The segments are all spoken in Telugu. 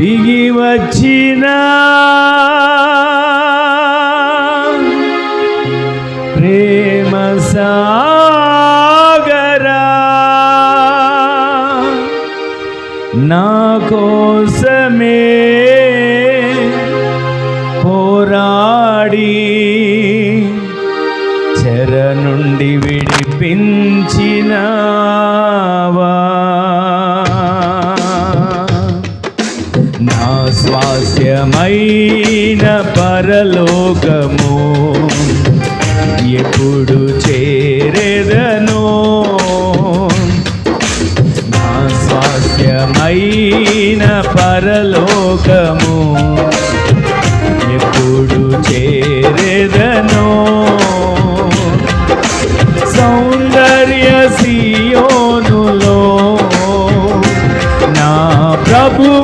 దిగి వచ్చిన ప్రేమ సాగరా నా కోసమే పోరాడి చెర నుండి విడిపించినావా? స్వాస్యమైన పరలోకము. ఎప్పుడు చేరేదనో. నా స్వాస్థ్యమైన పరలోకము. ఎప్పుడు చేరేదనో. సౌందర్య సియోనులో నా ప్రభు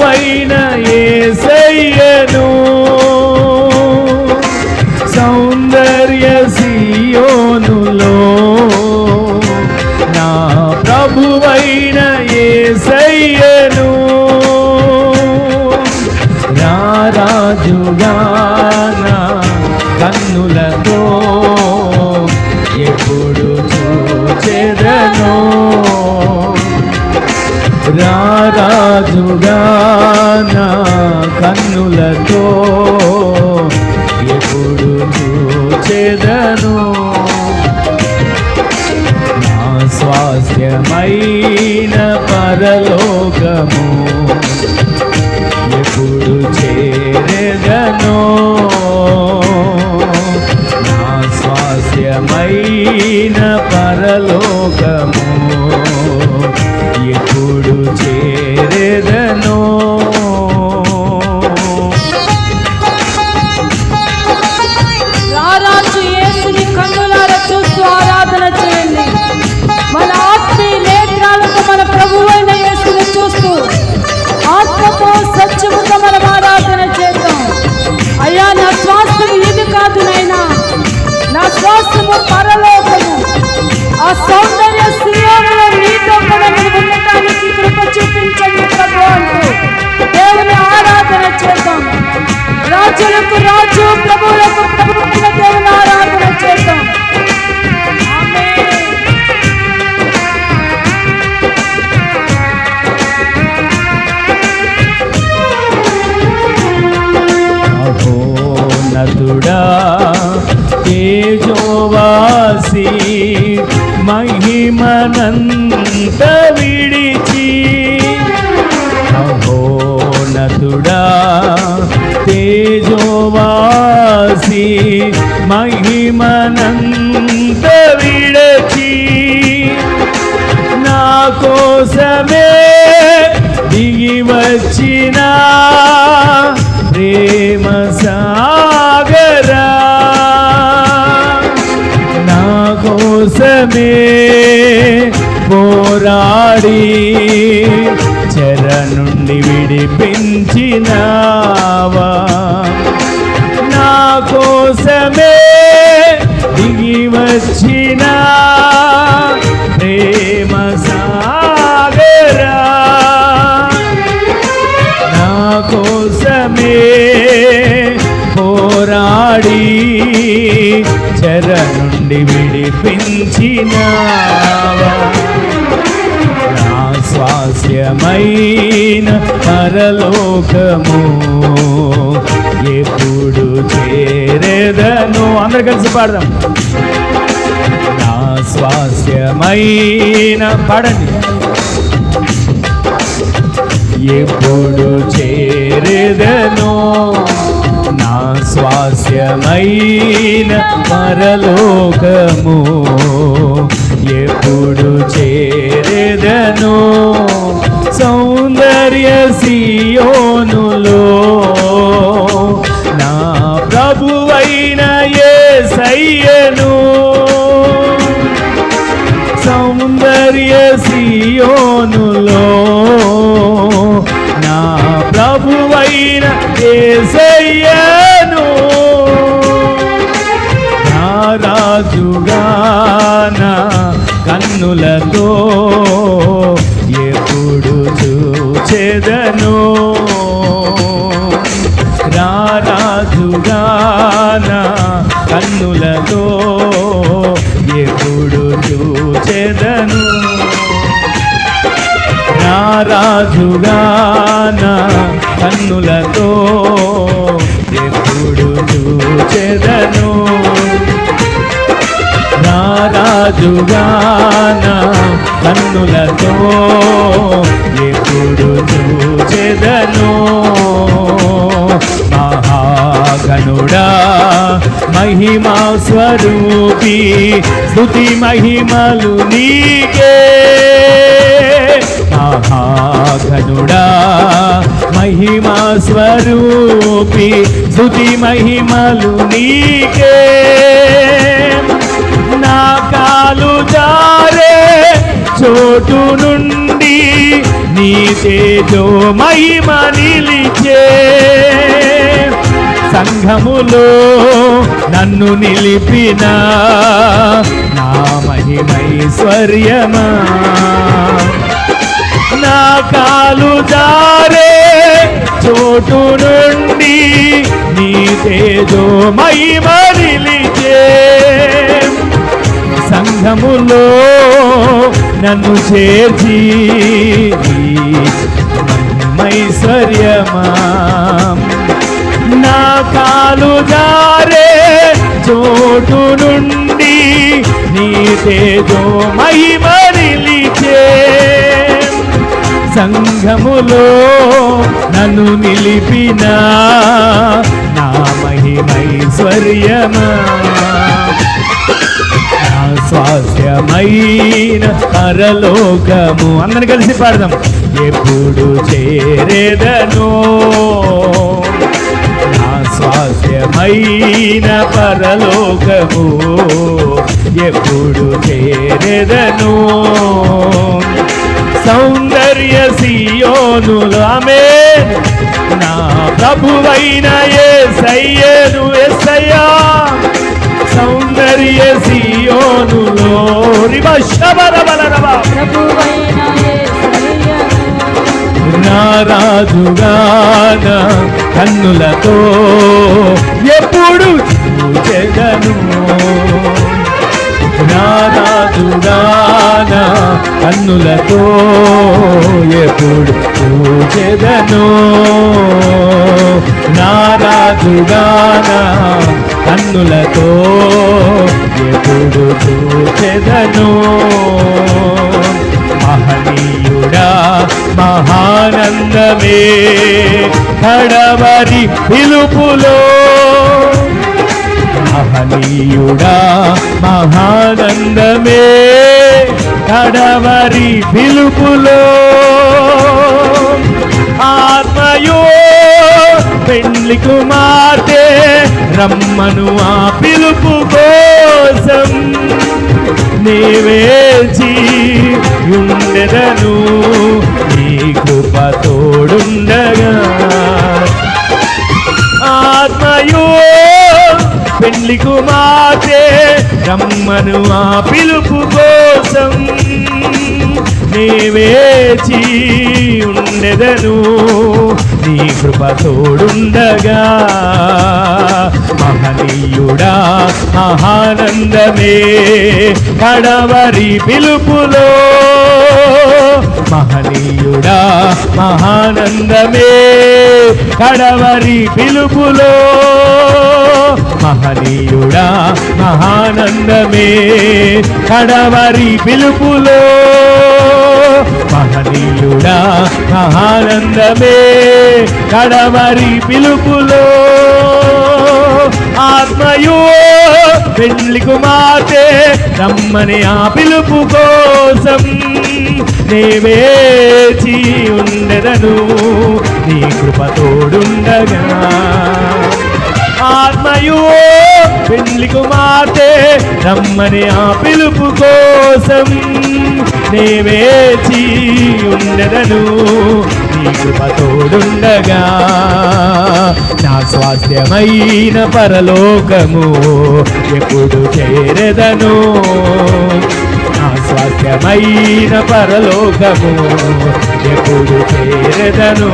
కన్నులతో ఎప్పుడు చెదను నా స్వాస్థ్యమైన పరలోకము ఎప్పుడు చేరెదనో? నా స్వాస్థ్యమైన పరలోకము ఎప్పుడు చే ఆ సౌందర్య స్త్రీలో నీతో కూడా నేను ఉండటానికి కృప చూపించండి ప్రభు దేవుని ఆరాధన చేద్దాం. రాజులకు రాజు ప్రభువులకు ప్రభు మనంత విడిచి అహోనతుడా తేజోవాసి మహిమనంత విడచి నా కోసమే దిగి వచ్చినా కోసమే పోరాడి చెర నుండి విడిపించినావా? నా కోసమే దిగి వచ్చిన ప్రేమ సాగరా? నా కోసమే పోరాడి చెర నుండి విడిపించినావా నా స్వాస్యమైన పరలోకము ఎప్పుడు చేరేదను? అందరు కలిసి పాడదాం. నా స్వాస్యమైన పాడండి. ఎప్పుడు చేరేదను? స్వాస్యమైన పరలోకము ఎప్పుడు చే రోజుగాన కన్నులతో ఎప్పుడు చూచేదను? రారాజుగాన కన్నుల రాజుగా కన్నులతో ఎప్పుడు చూచెదను. మహాగనుడా మహిమా స్వరూపి స్థుతి మహిమలు నీకే. మహాగనుడా మహిమా స్వరూపి స్థుతి మహిమలు నీకే. కాలు జారే చోటు నుండి నీ తేజో మహిమ నిలిచే సంఘములో నన్ను నిలిపిన నా మహిమైశ్వర్యమా నా కాలు జారే చోటు నుండి నీ తేజో మహిమ నిలిచే సంఘములో నన్ను చేర్చి మైశ్వర్యమా నా కాలు జారే చోటు నుండి నీ తేజో మహిమ సంఘములో నన్ను నిలిపిన నా మహిమైశ్వర్యమా. స్వాస్థ్యమైన పరలోకము. అందరిని కలిసి పాడదాం. ఎప్పుడు చేరేదను నా స్వాస్థ్యమైన పరలోకము. ఎప్పుడు చేరేదను సౌందర్య సియోనులు ఆమె నా ప్రభువైన ఏ సయ్యను ఎస్సయ్యా సౌందర్య సియోనులో. రివ కన్నులతో ఎప్పుడు చూచెదను. నారాజుగాన కన్నులతో ఎప్పుడు చూచెదను. నారాజుగాన కన్నులతో ఎప్పుడు చూచెదను. మహనీయుడా మహానందమే కడవరి పిలుపులో. మహనీయుడా మహానందమే కడవరి పిలుపులో. ఆత్మయో పెండ్లి కుమార్. రమ్మను ఆ పిలుపు కోసం నీవేచి ఉండెదను నీ కృప తోడుండగా. ఆత్మయో పెళ్ళి కుమార్తె రమ్మను ఆ పిలుపు కోసం నీవేచి ఉండెదను నీ కృప తోడుండగా. మహనీయుడా మహానందమే కడవరి పిలుపులో. మహనీయుడా మహానందమే కడవరి పిలుపులో. మహనీయుడా మహానందమే కడవరి పిలుపులో. మహనీయుడా మహానందమే కడమరి పిలుపులో. ఆత్మయో పెళ్ళి కుమార్తె రమ్మని ఆ పిలుపు కోసం. నేవేచి ఉండదను నీ కృపతోడుండగా ఆత్మయో పెళ్ళి కుమార్తె రమ్మని ఆ పిలుపు కోసం నేవేచి ఉండదను నీ కృప తోడుండగా నా స్వాస్థ్యమైన పరలోకము ఎప్పుడు చేరదను. నా స్వాస్థ్యమైన పరలోకము ఎప్పుడు చేరదను.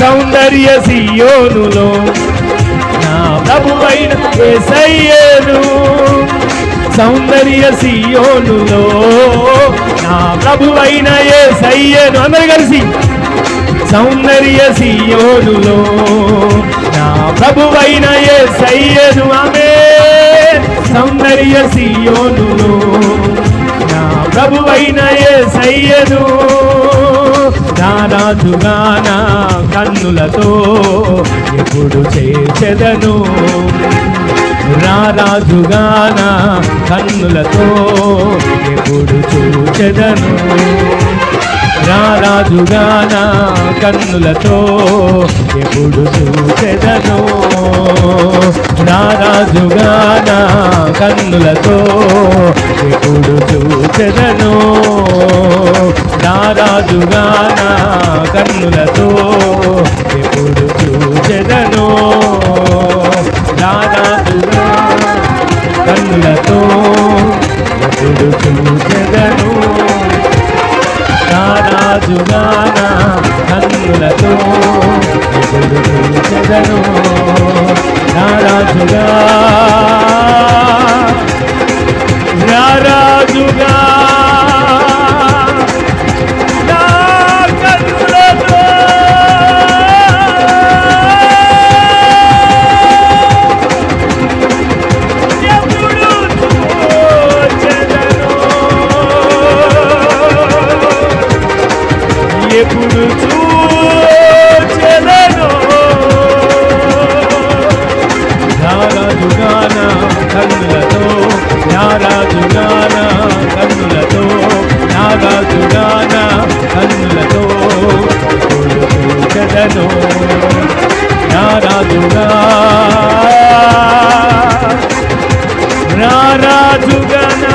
సౌందర్య సియోనులో ప్రభువైన యేసయ్యను సౌందర్య సియోనులో. నా ప్రభువైన యేసయ్యను అందరు కలిసి సౌందర్య సియోనులో. నా ప్రభువైన యేసయ్యను ఆమె సౌందర్య సియోనులో. నా ప్రభువైన యేసయ్యను నా కన్నులతో ఎప్పుడు చేచెదను రారాజుగా కన్నులతో ఎప్పుడు చూచెదను రారాజుగా నా కన్నులతో ఎప్పుడు చూచెదను? రారాజుగా నా కన్నులతో ఎప్పుడు చూచెదను? రారాజుగా నా కన్నులతో నారాజుగా నా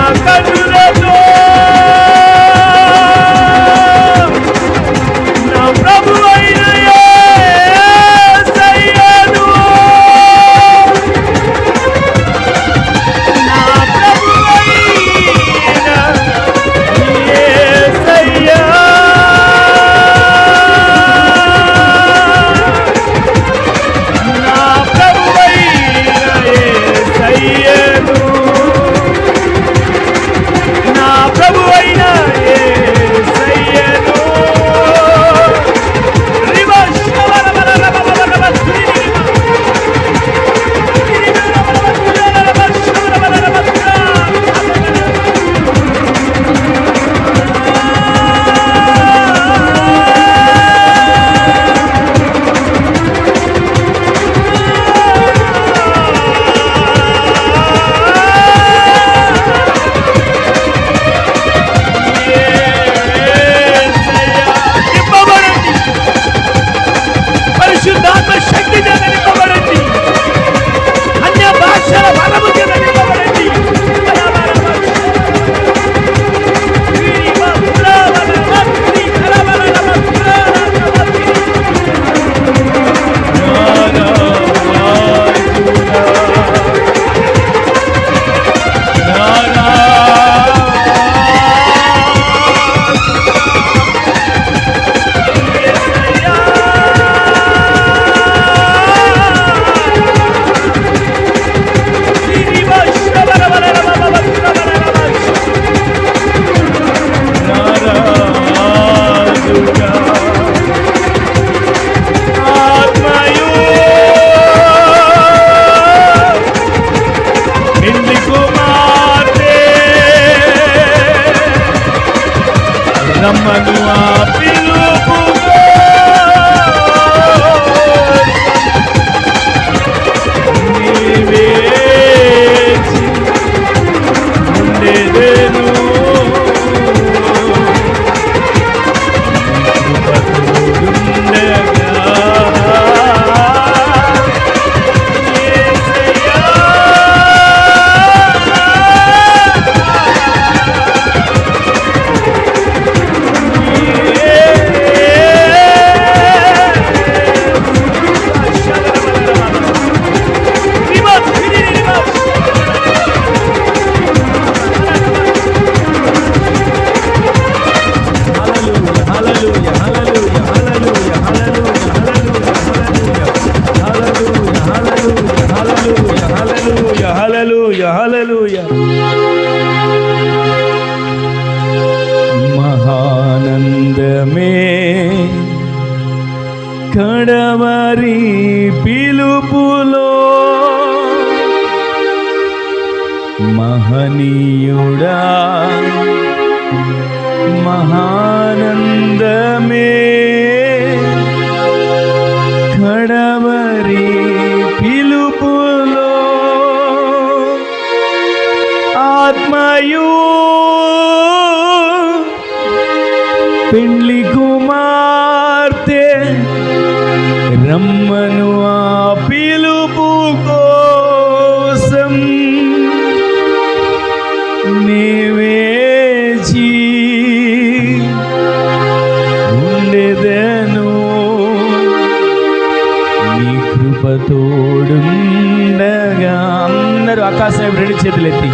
కృపతోడుండగా అందరూ ఆకాశం రెండు చేతులెత్తి.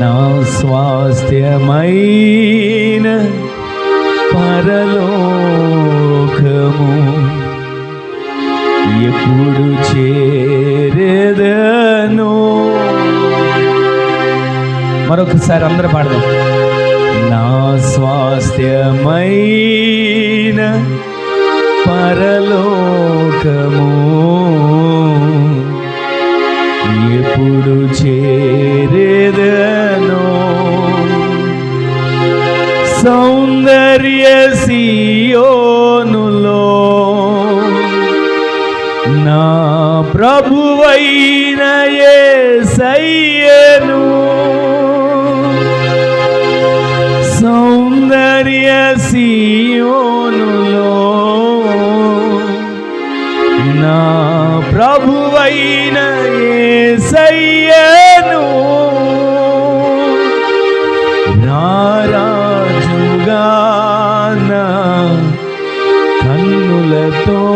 నా స్వాస్థ్యమైన పరలోకము ఎప్పుడు చేరేదను? మరొకసారి అందరూ పాడదాం. నా స్వాస్థ్యమైన పరలోకము. ఎప్పుడు చేరేదను. సౌందర్య సియోనులో నా ప్రభు రారాజుగా నా కన్నులతో